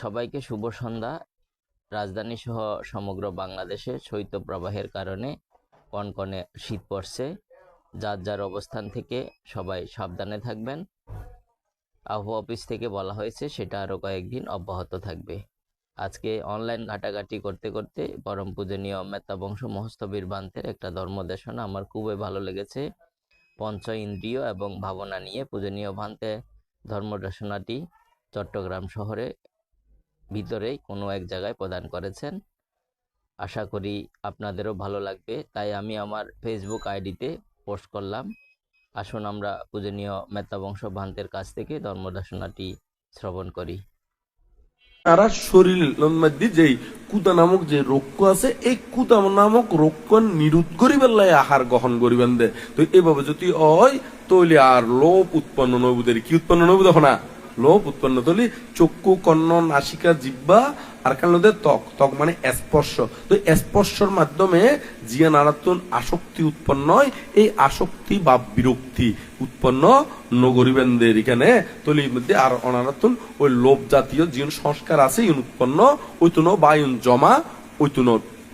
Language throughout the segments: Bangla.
সবাইকে শুভ সন্ধ্যা। রাজধানী সহ সমগ্র বাংলাদেশে শৈত্যপ্রবাহের কারণে কনকনে শীত পড়ছে। যার যার অবস্থান থেকে সবাই সাবধানে থাকবেন। আবহাওয়া অফিস থেকে বলা হয়েছে, সেটা আরও কয়েকদিন অব্যাহত থাকবে। আজকে অনলাইন ঘাটাঘাটি করতে করতে পরম পূজনীয় মেত্তাবংশ মহস্তবীর বান্তের একটা ধর্মদেশনা আমার খুবই ভালো লেগেছে। পঞ্চ ইন্দ্রিয় এবং ভাবনা নিয়ে পূজনীয় ভান্তে ধর্মদেশনাটি চট্টগ্রাম শহরে ভিতরেই কোনো এক জায়গায় প্রদান করেছেন। আশা করি আপনাদেরও ভালো লাগবে। তাই আমি আমার ফেসবুক আইডিতে পোস্ট করলাম। আসুন আমরা পূজনীয় মেত্তাবংশ ভান্তের কাছ থেকে ধর্মদর্শনাটি শ্রবণ করি। তারা শরীর মধ্যে যে কুতা নামক যে রক্ষ আছে, এই কুতা নামক রোগ নিরোধ করিবার লাই আহার গ্রহণ করিবেন দে। তো এইভাবে যদি হয় তৈলে আর লোভ উৎপন্ন নবুদের কি উৎপন্ন নবু দেখো না? লোভ উৎপন্ন তৈলি, চক্ষু কর্ণ নাসিকা জিব্বা আর কারণ ত্বক। ত্বক মানে স্পর্শ। তো স্পর্শর মাধ্যমে জিয়া নারাতুন আসক্তি উৎপন্ন হয়, এই আসক্তি বা বিরক্তি উৎপন্ন নগরীবেনদের এখানে তলি মধ্যে আর অনারাতুন ওই লোভ জাতীয় জিন সংস্কার আছে, ইউন উৎপন্ন ওইতুন বা ইউন জমা ওইতুন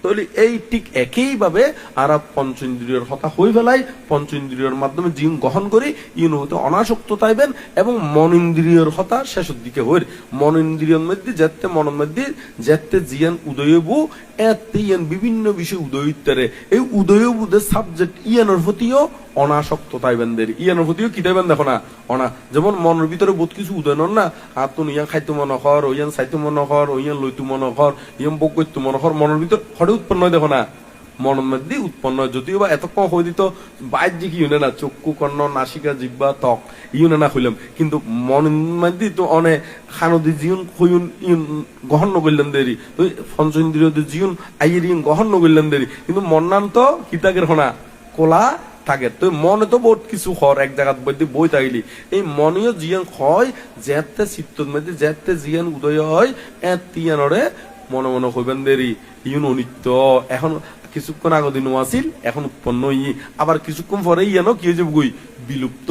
তাহলে এই ঠিক একইভাবে আর পঞ্চ ইন্দ্রিয়র হতা হয়ে ফেলাই পঞ্চ ইন্দ্রিয়র মাধ্যমে জিন গ্রহণ করি ইন হতে অনাসক্ত তাইবেন এবং মন ইন্দ্রিয়র হতা শেষের দিকে হই মন ইন্দ্রিয়র মধ্যে যেতে মনের মধ্যে যেতে জিয়ান উদয়বু, এতে ইয়ান বিভিন্ন বিষয় উদয় ইত্যারে এই উদয়বুদের সাবজেক্ট ইয়ানোর প্রতিও অনাসক্ত তাইবেনদের ইয়ানোর প্রতিও কি তাইবেন দেখো না অনা, যেমন মনের ভিতরে বহুত কিছু উদয় নন না হাতুন ইয়ান খাইতে মন হর ওইয়ান সাইতে মন হর ওইয়ান লইতু মন হর ইয়ান বক করতু মন হর মনের ভিতর হরে উৎপন্ন হয় দেখো না মনের মধ্যে উৎপন্ন হয়, যদিও বা এত কম হয়ে দিত বাহ্যিক ইউনে না চক্ষু কর্ণ নাসিকা, জিব্বা, ত্বক, ইউনে না হইলাম কিন্তু মনের মধ্যে তো অনেক খানদি জিউন হইউন ইউন গ্রহণ নগরলেন দেরি তো পঞ্চ ইন্দ্রিয় জিউন আইয়ের ইউন গ্রহণ নগরলেন দেরি কিন্তু মন্নান তো কিতাকের হনা কোলা থাকে। তো মনে তো বহুত কিছু হর এক জায়গাত বইতে বই থাকলি। এই মনেও জিয়ান হয়, যেতে চিত্তর মধ্যে যেতে জিয়ান উদয় হয় এতিয়ানরে মনে মনে হইবেন দেরি ইউন অনিত্য, এখন কিছুক্ষণ আগে দিন আছিল, এখন উৎপন্ন ই। আবার কিছুক্ষণ পরে ইয়ানো কি হয়ে গুই বিলুপ্ত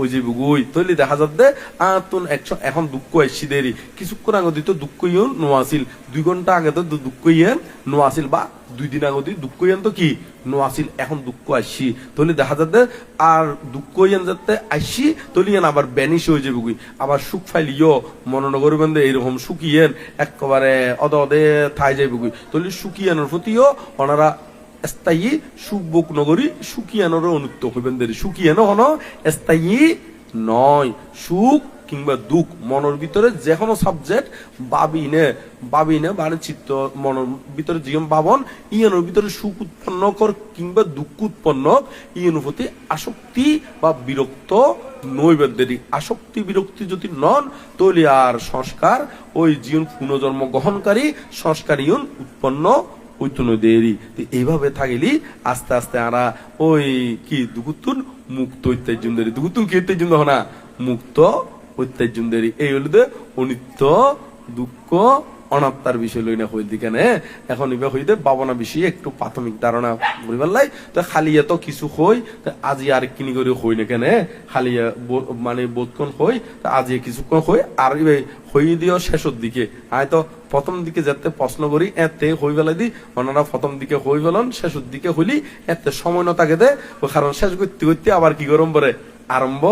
ওই যে বুগুই তৈলি দেখা যাচ্ছে আতুন একশো, এখন দুঃখ এসছি দেরি কিছুক্ষণ আগে দিত দুঃখ ইয়ন নোয়াছিল দুই ঘণ্টা আগে তো দুঃখ ইয়েন নোয়াছিল বা দুই দিন আগে দুঃখ ইয়েন তো কি? নোয়াছিল এখন দুঃখ আসছি তৈলি দেখা যাতে, আর দুঃখ ইয়েন যাতে আসছি তৈলি ইয়ান আবার ব্যানিশ হয়ে যাবে আবার সুখ ফাইলিও মনোনগর বেন্দে এইরকম সুখিয়েন একেবারে অদ অদে থাই যাইবে গুই তৈলি সুখিয়ানোর প্রতিও ওনারা স্থায়ী সুখ নগরী সুখিয়ানোর অনুত্ত হইবেন দেরি। সুখিয়ানো হন, স্থায়ী নয়, সুখ কিংবা দুঃখ মনের ভিতরে যে কোনো সাবজেক্ট বাবিনে বাবিনে মানে চিত্ত, মনের ভিতরে জীবন ভাবন ইয়ানোর ভিতরে সুখ উৎপন্ন কর কিংবা দুঃখ উৎপন্ন ইয়ানোর প্রতি আসক্তি বা বিরক্ত নৈবেদ্যেরই আসক্তি, বিরক্তি যদি নন তৈলি আর সংস্কার ওই জীবন পুনর্জন্ম গ্রহণকারী সংস্কার ইউন উৎপন্ন ওইতুন দেরি। এইভাবে থাকিলি, আস্তে আস্তে আরা ওই কি দুগুতুন মুক্ত দেরি। দুগুতুন কি দেখো না মুক্ত ঐত্যাজ্যম এই হলো যে অনিত্য, দুঃখ, অনাত্মার বিষয় লই না হই দিকে নে। এখন ইবা হইতে বাবনা বিষয়ে একটু প্রাথমিক ধারণা করি পারলাই তো খালি এত কিছু হই, তো আজি আর কিনি করে হই না কেনে। খালি মানে বোধক্ষণ হই, তো আজি কিছুক্ষণ হই, আর ইবে হই দিও শেষের দিকে। আয় তো প্রথম দিকে যাতে প্রশ্ন করি এতে হই বেলা দি। ওনারা প্রথম দিকে হই বেলন শেষের দিকে হইলি এতে সময় না থাকে দে। কারণ শেষ করতে করতে আবার কি গরম পরে আরম্ভ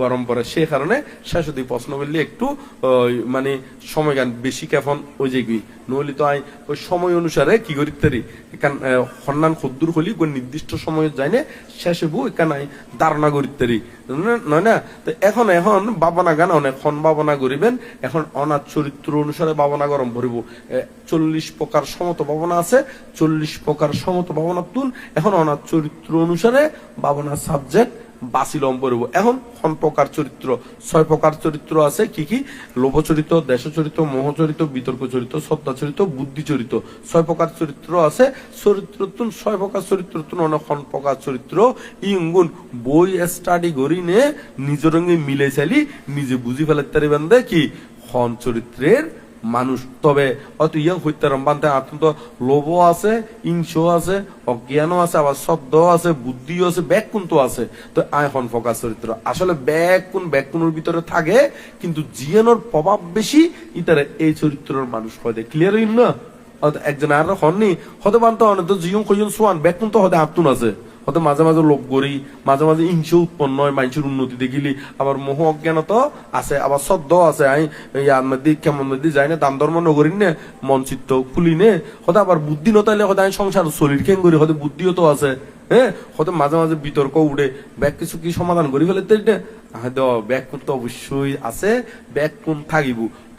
গরম পড়ে। সেই কারণে অব্দি প্রশ্ন করলে একটু মানে সময় গান বেশি কেফন, ওই যে কি? নহলে তো আই, ওই সময় অনুসারে কি করি তারি এখান সন্ধান খদ্দুর হলি কোন নির্দিষ্ট সময় যায় না শেষ হব এখান আই ধারণা নয় না? তো এখন এখন বাবনা গান অনেক খন বাবনা করিবেন, এখন অনাথ চরিত্র অনুসারে বাবনা গরম ভরিব চল্লিশ প্রকার সমত ভাবনা আছে, চল্লিশ প্রকার সমত ভাবনা তুন, এখন অনাথ চরিত্র অনুসারে ভাবনা সাবজেক্ট বাসিলম পড়ব এখন কোন প্রকার চরিত্র ছয় প্রকার চরিত্র আছে, কি কি? লোভ চরিত্র দেশ চরিত্র মোহ চরিত্র বিতর্ক চরিত্র সত্তা চরিত্র বুদ্ধি চরিত্র ছয় প্রকার চরিত্র আছে চরিত্র তুন ছয় প্রকার চরিত্র তুন অনেক খন প্রকার চরিত্র ইঙ্গুন বই স্টাডি করি নে নিজ রঙে মিলে চালি, নিজে বুঝি ফেলাতে পারিবেন কি? খন চরিত্রের মানুষ। তবে অত ইয়াং হইতারাম বানতে আতন্ত লোভ আছে ইংসও আছে, অজ্ঞানও আছে, আবার শব্দ আছে, বুদ্ধিও আছে তো আছে। তো আয়খন ফোকাস চরিত্র। আসলে ব্যাগ কোনের ভিতরে থাকে, কিন্তু জিয়ানোর প্রভাব বেশি, ইতারে এই চরিত্রের মানুষ হয় ক্লিয়ার হইল না? একজন আর হননি। হতে বানতে অনেক তো জিয়ং কইজন সোয়ান ব্যাগ কোন তো হতে আতুন আছে। হয়তো মাঝে মাঝে লোভ করি মাঝে মাঝে হিংসা উৎপন্ন হয়, মানুষের উন্নতি দেখিলি। আবার মোহ অজ্ঞানত আছে, আবার শ্রদ্ধ আছে, আই ইয়ার মধ্যে কেমন মধ্যে যাই না, দাম ধর্ম নগরী নে, মন চিত্ত খুলি নে। হয়তো আবার বুদ্ধি নতাইলে হয়তো আমি সংসার শরীর খেং করি, হয়তো বুদ্ধিও তো আছে হ্যাঁ হয়তো মাঝে মাঝে বিতর্ক উঠে, ব্যাগ কিছু কি সমাধান করি ফেলে ব্যাগ কোন তো অবশ্যই আছে, ব্যাগ কোন থাকিব?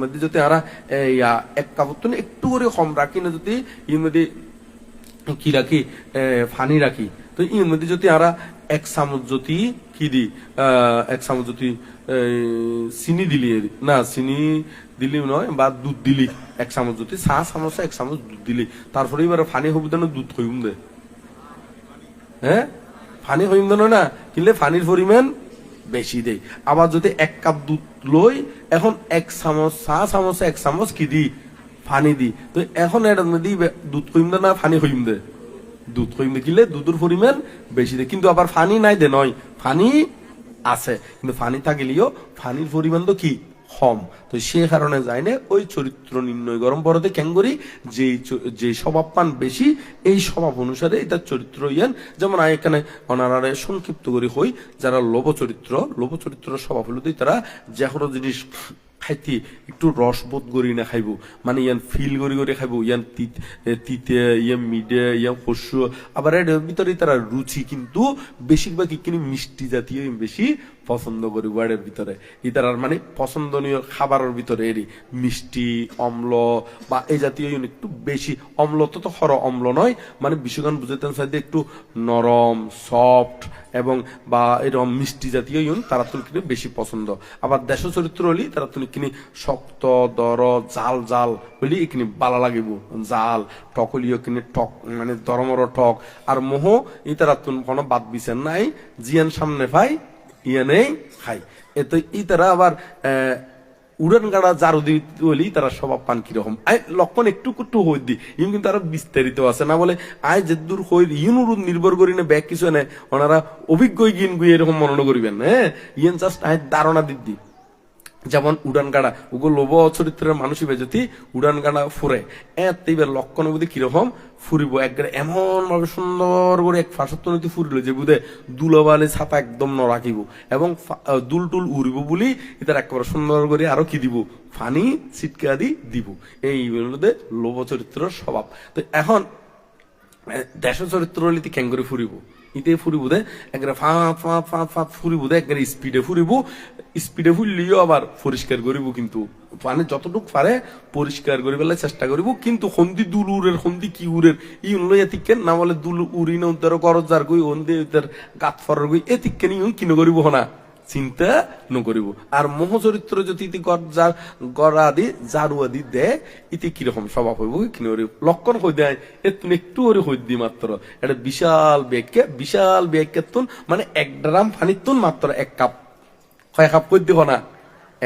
মধ্যে যদি এক কাপড় তো একটু করে কম রাখি না যদি এর মধ্যে কি রাখি ফানি রাখি তো মধ্যে যদি এক চামচ যদি কি দি এক চামচ যদি চিনি দিলি, না, চিনি দিলি নয় বা দুধ দিলি, এক চামচ যদি, চা চামচ, এক চামচ দুধ দিলি তারপরে এবার ফানি হবি না দুধ হইম দে। হ্যাঁ ফানি হইম না কিনলে ফানির পরিমাণ বেশি দেই। আবার যদি এক কাপ দুধ লই, এখন এক চামচ, চা চামচ এক চামচ কি দি ফানি দি তো এখন এটা দি দুধ কইম দে না ফানি হইম দে। দুধ কইম দে কিলে দুধের পরিমাণ বেশি দে কিন্তু আবার ফানি নাই দে, নয়। ফানি আছে। কিন্তু ফানি থাকিলেও ফানির পরিমাণ তো কি? কম তো সে কারণে যায় না, ওই চরিত্র নির্ণয় গরম পরতে করি যে যে স্বভাব পান বেশি, এই স্বভাব অনুসারে এটা চরিত্র ইয়ান। যেমন আমি এখানে অনারারে সংক্ষিপ্ত করে হই, যারা লোভ চরিত্র লোভ চরিত্র স্বভাব হলো তারা যে কোনো জিনিস খাইতে একটু রসবোধ করি না খাইব। মানে ইয়ান ফিল করি করে খাইব, ইয়ান তিত ইয়ান মিডে ইয়ান শস্য আবার এর ভিতরে তারা রুচি কিন্তু বেশিরভাগ কিন্তু মিষ্টি জাতীয় বেশি পছন্দ করি ওয়ার্ডের ভিতরে। ইতারার মানে পছন্দনীয় খাবারের ভিতরে এরই মিষ্টি, অম্ল বা এই জাতীয় ইউন একটু বেশি। অম্ল তো তো হর অম্ল নয় মানে বিশ্বগান বুঝাতেন সাইডে একটু নরম সফট এবং বা এরকম মিষ্টি জাতীয় ইউন তারা তুল কিন্তু বেশি পছন্দ। আবার দেশ চরিত্র হলি তারা তুল কিনি শক্ত, দর, জাল জাল হলি এখানে বালা লাগিব। জাল টকলিও কিনে টক মানে দরমর টক। আর মোহ ই তারা তুন কোনো বাদ বিচার নাই, জিয়ান সামনে পাই ইয়ানেই খাই এতো ই তারা আবার উড়ান গাড়া জারু বলি তারা স্বভাব পান কীরকম। আই লক্ষণ একটু একটু হই দি। ইম কিন্তু আরও বিস্তারিত আছে। না বলে আয় যে দূর হই ইউন উড়ুন নির্ভর করি না ব্যাগ কিছু নেয় ওনারা অভিজ্ঞ গিন গুই এরকম মনন করিবেন হ্যাঁ? ইয়েন জাস্ট আয় ধারণা দিদি যেমন উড়ান গাড়া ওগুলো লোভ চরিত্রের মানুষ হিসেবে যদি উড়ান গাড়া ফুরে। এত এবার লক্ষণ বুঝি কীরকম? ফুরিব, একবারে এমন ভাবে সুন্দর করে এক ফাঁসত্ব নদী ফুরিল যে বুধে দুলবালে ছাতা একদম ন রাখিব এবং দুল টুল উড়িব বলি এটার একেবারে সুন্দর করে আরও কি দিব? ফানি ছিটকা দি দিব। এই লোভ চরিত্রের স্বভাব। তো এখন দেশ চরিত্র হলে তুই ক্যাঙ্গরে ফুরিব? ইতে ফুরিব দে একবারে ফাঁপ ফাঁপ ফাঁপ ফাঁপ ফুরিব দে একবারে স্পিডে ফুরিব। স্পিডে ফুরলিও আবার পরিষ্কার করিব কিন্তু। মানে যতটুক পারে পরিষ্কার করি পেলে চেষ্টা করিব, কিন্তু হন্দি দুল উরের, হন্দি কি উরের, ই উনলো এতিকেন না বলে দুল উড়ি না উদ্ধার করজার কই, হন্দি উদ্ধার গাত ফরার গই এতিকেন ইউন কিনো করিব হনা। চিন্তা নকরিব আর মোহ চরিত্র যদি ইতি গর যার গড়া আদি জারু আদি দে, ইতি কীরকম স্বভাব হইব কিনে লক্ষণ হই দেয় এ তুমি একটু করে হই দি মাত্র এটা বিশাল ব্যাগকে বিশাল ব্যাগকে তুন মানে এক ড্রাম পানির তুন মাত্র এক কাপ। কয় কাপ কই দিব না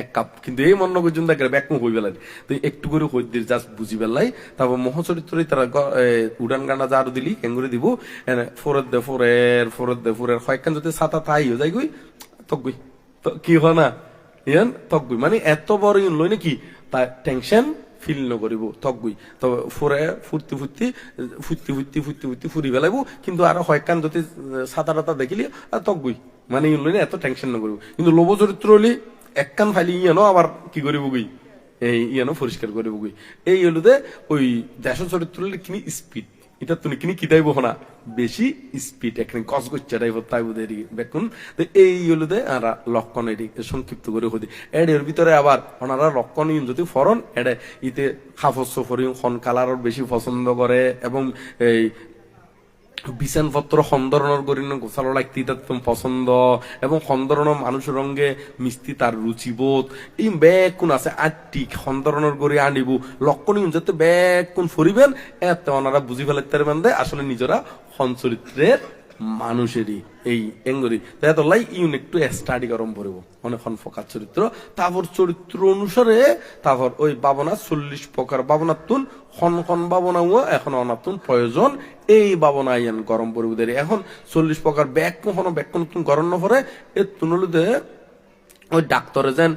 এক কাপ। কিন্তু এই মন্ন পর্যন্ত ব্যাগ হই বেলাই তো একটু করে হই দি জাস্ট বুঝি বেলাই তারপর মোহ চরিত্র তারা উড়ান গানা জারু দিলি কেঙ্গুরি দিব। ফোরের দে ফোরের ফোরের দে ফোরের কয়েকখান যদি ছাতা তাই হয়ে যায় গই তকগুই তো কি হয় না? ইয়ান তকগুই মানে এত বড় ইন লই নাকি? তা টেনশন ফিল নকরিব তকগুই তো ফুরে ফুর্তি ফুর্তি ফুর্তি ফুর্তি ফুর্তি ফুর্তি ফুরি বেলাইব কিন্তু আরও হয়কান যদি সাদা টাতা দেখিলি আর তকগুই মানে ইন লই না, এত টেনশন নকরিব কিন্তু লোভ চরিত্র হলি এক কান ফাইলি ইয়ানো আবার কি করিব গই এই ইয়ানো পরিষ্কার করিব গই এই হলো দে ওই দেশ চরিত্র কিনি স্পিড এটা তুমি কিনি কিতাইব না বেশি স্পিড এখানে গছ করছে ড্রাইভার তাই বোধ দেখুন তো এই হলো দে, আর লক্ষণ এটি সংক্ষিপ্ত করে হদি। এর ভিতরে আবার ওনারা লক্ষণ যদি ফরন, এডে, ইতে হাফস্য ফরিং খন কালারর বেশি পছন্দ করে, এবং এই বিছানপত্র সন্দরণৰ কৰি গোচালো লাগতি তাত পছন্দ এবং খন্দরণ মানুষের রঙে মিস্তি তার রুচিবোধ এই ব্যাগ কোন আছে আটটি খন্দরণর করে আনিব। লক্ষণ যাতে ব্যাগ কোন ফরিবেন এত ওনারা বুঝি পারবেন মানে আসলে নিজেরা সঞ্চরিত্রের মানুষেরই এই এঙ্গরি। তাই ইউন একটু স্টাডি গরম পড়ব। অনেকক্ষণ ফকার চরিত্র। তারপর চরিত্র অনুসারে তারপর ওই বাবনা চল্লিশ প্রকার বাবনার তুন খন খন বাবনাও এখন অনাতুন প্রয়োজন। এই বাবনা ইয়ান গরম পড়ব দেরি। এখন চল্লিশ প্রকার ব্যাগ কখনো ব্যাগ কোন গরম না পরে এ তুনলুদে ওই ডাক্তারে যেন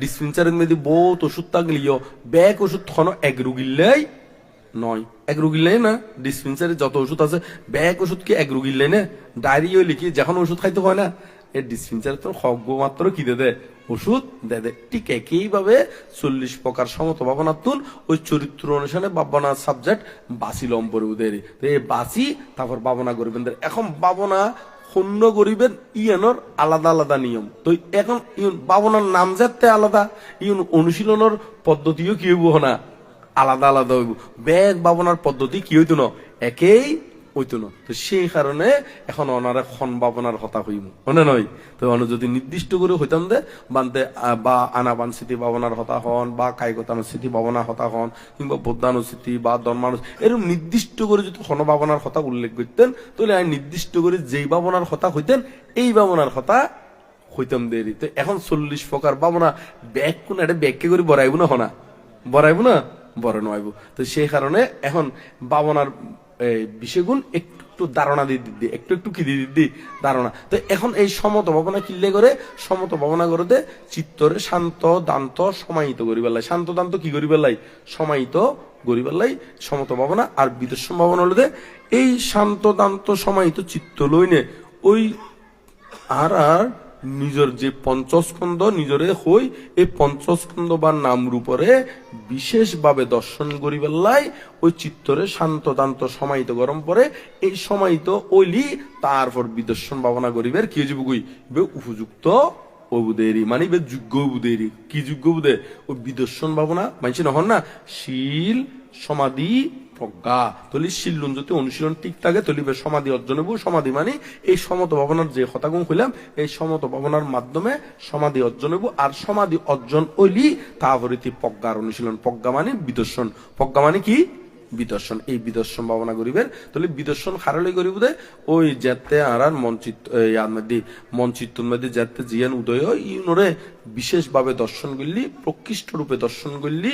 ডিসপেন্সারের মধ্যে বহুত ওষুধ থাকলিও ব্যাগ ওষুধ তখন এক রুগিল্লাই নয়। এক রুগিল্লাই না ডিসপেন্সারে যত ওষুধ আছে, ব্যাগ ওষুধ কি এক রুগিল্লাই না? ডায়রি হইলে কি যখন ওষুধ খাইতে হয় না। এই ডিসপেন্সারে তো খগ্গ মাত্র কি দে দে? ওষুধ দে দে। ঠিক একইভাবে চল্লিশ প্রকার সমত ভাবনার তুন, ওই চরিত্র অনুসারে ভাবনা সাবজেক্ট বাসি লম পরে উদের তো এই বাসি, তারপর ভাবনা করবেন এখন ভাবনা শূন্য করিবেন ইয়ানোর আলাদা আলাদা নিয়ম। তো এখন ইউন বাবনার নাম যাতে আলাদা ইউন অনুশীলনের পদ্ধতিও কি হইব না? আলাদা আলাদা হইব। ব্যাগ বাবনার পদ্ধতি কি হইতো না? একেই হইতো না। তো সেই কারণে এখন ওনারা খন বাবনার হতা হইম মনে নয়? তো অন যদি নির্দিষ্ট করে হইতাম দে বানতে বা আনাবান স্মৃতি ভাবনার হতা হন, বা কায়গতান স্মৃতি ভাবনা হতা হন, কিংবা বৌদ্ধানু স্মৃতি বা ধর্মানু এরকম নির্দিষ্ট করে যদি খন ভাবনার কথা উল্লেখ করতেন, তাহলে নির্দিষ্ট করে যেই ভাবনার কথা হইতেন, এই ভাবনার কথা হইতাম দেরি তো এখন চল্লিশ প্রকার ভাবনা ব্যাগ কোন একটা ব্যাগকে করে বড়াইব না হনা? বড়াইব না? বড় নয় তো সেই কারণে এখন বাবনার বিষয়গুণ একটু একটু ধারণা দিয়ে দিদি একটু একটু কি দিয়ে দিদি ধারণা। তো এখন এই সমত ভাবনা কিনলে করে, সমত ভাবনা করতে চিত্তরে শান্ত, দান্ত সমাহিত পেলাই শান্ত, দান্ত কি পেলাই সমাহিত পেলাই সমত ভাবনা আর বিদর্শন ভাবনা হলো এই শান্ত, দান্ত সমাহিত চিত্ত লইনে ওই আর আর নিজের যে পঞ্চস্কন্ধ নিজরে হই, এই পঞ্চস্কন্ধ বা নাম রূপরে বিশেষভাবে দর্শন করিবেলাই ওই চিত্তরে শান্ত দান্ত সমাহিত গরম পরে, এই সমাহিত ওইলি তারপর বিদর্শন ভাবনা করিবের কি হয়ে যাবে উপযুক্ত অবুদেরি মানে ইবে যোগ্য অবুদেরি। কি যোগ্য বুদে ওই বিদর্শন ভাবনা, মানছি নহন না? শীল, সমাধি প্রজ্ঞা। তলি শিল্লুন যদি অনুশীলন ঠিক থাকে তলিবে সমাধি অর্জন হব সমাধি মানে এই সমত ভাবনার যে হতাগুণ হইলাম এই সমত ভাবনার মাধ্যমে সমাধি অর্জন আর সমাধি অর্জন হইলি তারপরে প্রজ্ঞার অনুশীলন। প্রজ্ঞা মানে বিদর্শন। প্রজ্ঞা মানে কি? বিদর্শন, এই বিদর্শন ভাবনা করিবেন। তাহলে বিদর্শন হারালে করিব দে। ওই যাতে আর আর মঞ্চিত ইয়ার মধ্যে যাতে জিয়ান উদয় ইউনরে বিশেষভাবে দর্শন করলি প্রকৃষ্ট রূপে দর্শন করলি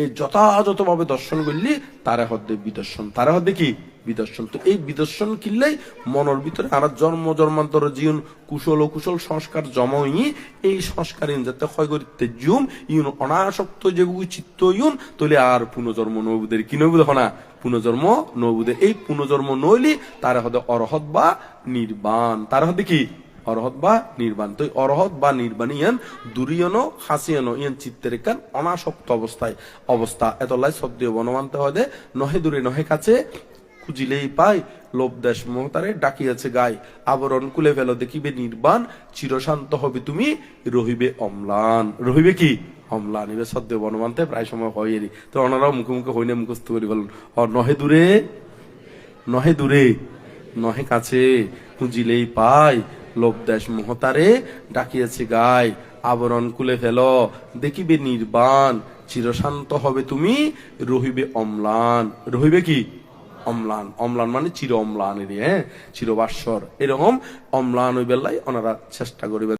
এই যথাযথভাবে দর্শন করলি তারা হদ্দে বিদর্শন। তারা হদ্দে কি? বিদর্শন। তো এই বিদর্শন কিনলেই মনের ভিতরে আর জন্ম, জন্মান্তর, জীবন, কুশল ও কুশল সংস্কার জমই এই সংস্কার যাতে ক্ষয় করিতে জুম, ইউন অনাসক্ত যে চিত্ত ইউন, তলে আর পুনর্জন্ম নবুদের কি নবুদ হনা পুনর্জন্ম নবুদের এই পুনর্জন্ম নইলি তারা হতে অরহত বা নির্বাণ। তারা হতে কি? অরহত বা নির্বাণ। তো অরহত বা নির্বাণ ইয়ান দুরিয়নো হাসিয়ানো ইয়ান চিত্তের কান অনাসক্ত অবস্থায়। অবস্থা এতলাই সদ্য বনমানতে হয় নহে দূরে নহে কাছে খুঁজিলেই পাই, লোভ দেশ মমতারে ডাকিয়াছে গায় আবরণ কুলে ফেল, দেখিবে নির্বাণ, চিরশান্ত হবে তুমি, রহিবে অম্লান। রহিবে কি? অম্লান, এবার সদ্য বনমানতে প্রায় সময় হয়েরই তো ওনারাও মুখে মুখে হইনে মুখস্থ করে বলেন নহে দূরে নহে দূরে, নহে কাছে, খুঁজিলেই পাই, লোভ দেশ মহতারে ডাকিয়াছে গায় আবরণ কুলে ফেল, দেখিবে নির্বাণ, চিরশান্ত হবে তুমি, রহিবে অম্লান। রহিবে কি? অম্লান। অম্লান মানে চির অম্লান হ্যাঁ? চিরবাস্বর এরকম অম্লান ওই বেলায় ওনারা চেষ্টা করিবে